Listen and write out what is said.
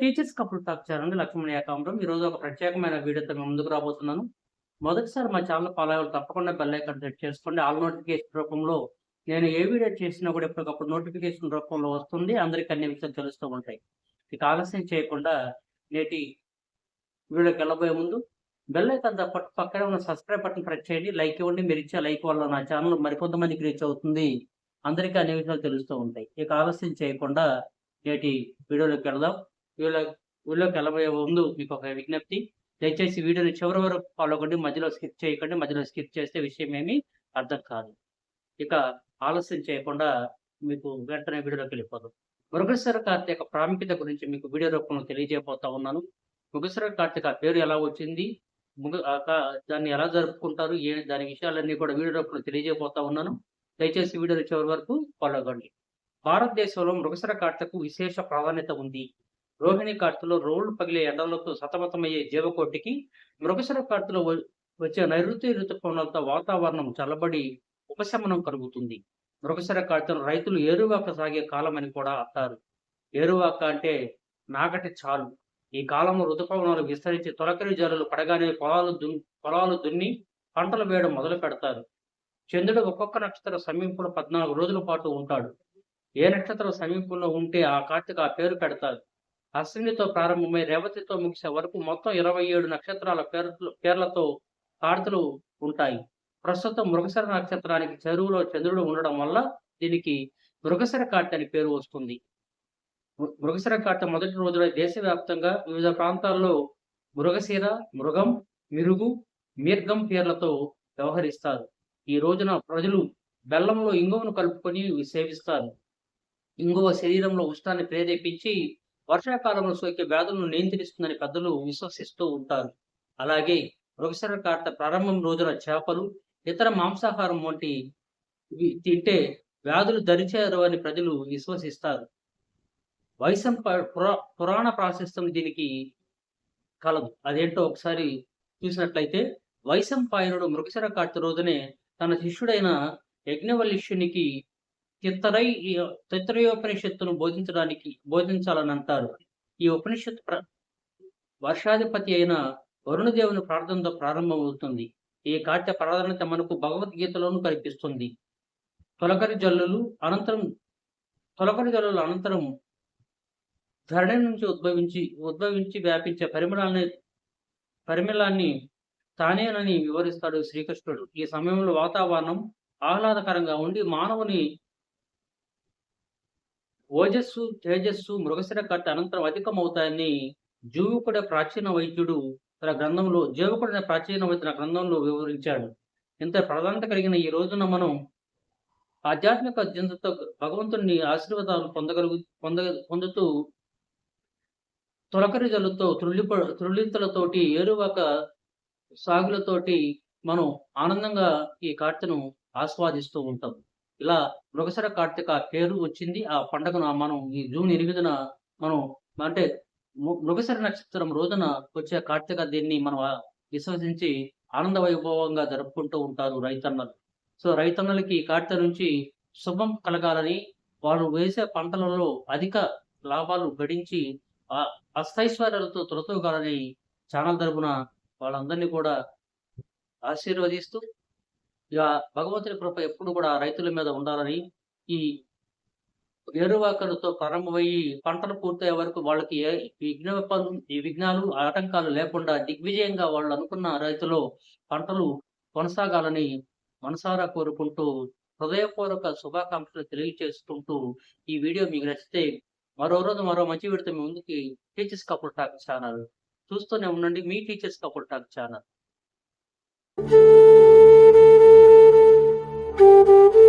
Teachers couple talk channel Lakshman Ekambaram ఈరోజు ఒక ప్రత్యేకమైన వీడియోతో మేము ముందుకు రాబోతున్నాను. మొదటిసారి మా ఛానల్ ఫాలో అయ్యారు తప్పకుండా బెల్ ఐకాన్ సెట్ చేసుకోండి. ఆల్ నోటిఫికేషన్ రూపంలో నేను ఏ వీడియో చేసినా కూడా ఎప్పటికప్పుడు నోటిఫికేషన్ రూపంలో వస్తుంది. అందరికీ అన్ని విషయాలు తెలుస్తూ ఉంటాయి. ఇక ఆలస్యం చేయకుండా నేటి వీడియోకి వెళ్ళబోయే ముందు బెల్ ఐకాన్ తప్పటి పక్కనే ఉన్న సబ్స్క్రైబ్ బటన్ ప్రెస్ చేయండి. లైక్ ఇవ్వండి. మీరు ఇచ్చే లైక్ వల్ల నా ఛానల్ మరికొంతమందికి రీచ్ అవుతుంది. అందరికీ అన్ని విషయాలు తెలుస్తూ ఉంటాయి. ఇక ఆలస్యం చేయకుండా నేటి వీడియోలోకి వెళదాం. వీళ్ళ వీడియోకి వెళ్ళబోయే ముందు మీకు ఒక విజ్ఞప్తి. దయచేసి వీడియోని చివరి వరకు ఫాలో కండి మధ్యలో స్కిప్ చేయకండి. మధ్యలో స్కిప్ చేస్తే విషయం ఏమీ అర్థం కాదు. ఇక ఆలస్యం చేయకుండా మీకు వెంటనే వీడియోలోకి వెళ్ళిపోదు. మృగశిర కార్తీక ప్రాముఖ్యత గురించి మీకు వీడియో రూపంలో తెలియజేయబోతా ఉన్నాను. మృగశిర కార్తీక పేరు ఎలా వచ్చింది? ముగ దాన్ని ఎలా జరుపుకుంటారు? ఏ దాని విషయాలన్నీ కూడా వీడియో రూపంలో తెలియజేయబోతా ఉన్నాను. దయచేసి వీడియోని చివరి వరకు ఫాలో కండి. భారతదేశంలో మృగశిర కార్తకు విశేష ప్రాధాన్యత ఉంది. రోహిణి కార్తెలో రోళ్ళు పగిలే ఎండలకు సతమతమయ్యే జీవకోటికి మృగశర కార్తెలో వ- వచ్చే నైరుతి ఋతుపవనాలతో వాతావరణం చల్లబడి ఉపశమనం కలుగుతుంది. మృగశర కార్తెను రైతులు ఏరువాక సాగే కాలం అని కూడా అంటారు. ఏరువాక అంటే నాగటి చాలు. ఈ కాలంలో ఋతుపవనాలు విస్తరించి తొలకరి జల్లులు పడగానే పొలాలు దున్ పొలాలు దున్ని పంటలు వేయడం మొదలు పెడతారు. చంద్రుడు ఒక్కొక్క నక్షత్ర సమీపంలో పద్నాలుగు రోజుల పాటు ఉంటాడు. ఏ నక్షత్రం సమీపంలో ఉంటే ఆ కార్తీక ఆ పేరు పెడతారు. అశ్వినితో ప్రారంభమై రేవతితో ముగిసే వరకు మొత్తం ఇరవై ఏడు నక్షత్రాల పేర్లు పేర్లతో కార్తలు ఉంటాయి. ప్రస్తుతం మృగశర నక్షత్రానికి చెరువులో చంద్రుడు ఉండడం వల్ల దీనికి మృగశర కార్తె అని పేరు వస్తుంది. మృ- మృగశిర మొదటి రోజున దేశవ్యాప్తంగా వివిధ ప్రాంతాల్లో మృగశిర మృగం మిరుగు మీర్గం పేర్లతో వ్యవహరిస్తారు. ఈ రోజున ప్రజలు బెల్లంలో ఇంగువను కలుపుకొని సేవిస్తారు. ఇంగువ శరీరంలో ఉష్ణాన్ని ప్రేరేపించి వర్షాకాలంలో సోకే వ్యాధులను నియంత్రిస్తుందని పెద్దలు విశ్వసిస్తూ ఉంటారు. అలాగే మృగశిర కార్త ప్రారంభం రోజున చేపలు ఇతర మాంసాహారం వంటి తింటే వ్యాధులు దరిచేరు అని ప్రజలు విశ్వసిస్తారు. వైశం పురా పురాణ ప్రాశస్తం దీనికి కలదు. అదేంటో ఒకసారి చూసినట్లయితే వైశంపాయనుడు మృగశర కార్తె రోజునే తన శిష్యుడైన యజ్ఞవల్లిష్యునికి తిత్తరై తిత్తరయోపనిషత్తును బోధించడానికి బోధించాలని అంటారు. ఈ ఉపనిషత్తు ప్ర వర్షాధిపతి అయిన వరుణదేవుని ప్రార్థనతో ప్రారంభమవుతుంది. ఈ కార్తె ప్రాధాన్యత మనకు భగవద్గీతలోనూ కనిపిస్తుంది తొలకరి జల్లులు అనంతరం తొలకరి జల్లుల అనంతరం ధరణి నుంచి ఉద్భవించి ఉద్భవించి వ్యాపించే పరిమళాన్ని పరిమళాన్ని తానేనని వివరిస్తాడు శ్రీకృష్ణుడు. ఈ సమయంలో వాతావరణం ఆహ్లాదకరంగా ఉండి మానవుని ఓజస్సు తేజస్సు మృగశిర కట్ట అనంతరం అధికమవుతాయని జీవకుడ ప్రాచీన వైద్యుడు తన గ్రంథంలో జీవకుడు అనే ప్రాచీన వైద్యుడు గ్రంథంలో వివరించాడు. ఇంత ప్రాధాన్యత కలిగిన ఈ రోజున మనం ఆధ్యాత్మిక అత్యంతతో భగవంతుని ఆశీర్వాదాలు పొందగలుగు పొంద పొందుతూ తొలకరిజలతో త్రుళ్ళిప త్రుళ్ళింతలతోటి ఏరువాక సాగులతోటి మనం ఆనందంగా ఈ కార్తను ఆస్వాదిస్తూ ఉంటాం. ఇలా మృగసర కార్తీక పేరు వచ్చింది. ఆ పండుగను మనం ఈ జూన్ ఎనిమిదిన మనం అంటే మృగసర నక్షత్రం రోజున వచ్చే కార్తీక దీన్ని మనం విశ్వసించి ఆనంద వైభవంగా జరుపుకుంటూ ఉంటారు రైతన్నలు. సో రైతన్నలకి ఈ కార్తె నుంచి శుభం కలగాలని వారు వేసే పంటలలో అధిక లాభాలు గడించి ఆ తొలతూగాలని ఛానల్ తరపున వాళ్ళందరినీ కూడా ఆశీర్వదిస్తూ ఇక భగవంతుని కృప ఎప్పుడు కూడా రైతుల మీద ఉండాలని ఈ ఏరువాకలతో ప్రారంభమయ్యి పంటలు పూర్తయ్యే వరకు వాళ్ళకి విఘ్న విఘ్నాలు ఈ విఘ్నాలు ఆటంకాలు లేకుండా దిగ్విజయంగా వాళ్ళు అనుకున్న రైతులు పంటలు కొనసాగాలని మనసారా కోరుకుంటూ హృదయపూర్వక శుభాకాంక్షలు తెలియజేసుకుంటూ ఈ వీడియో మీకు నచ్చితే మరో రోజు మరో మంచి విడత మీ ముందుకి టీచర్స్ కపుల్ టాక్ ఛానల్. చూస్తూనే ఉండండి మీ టీచర్స్ కపుల్ టాక్ ఛానల్. 嘟嘟嘟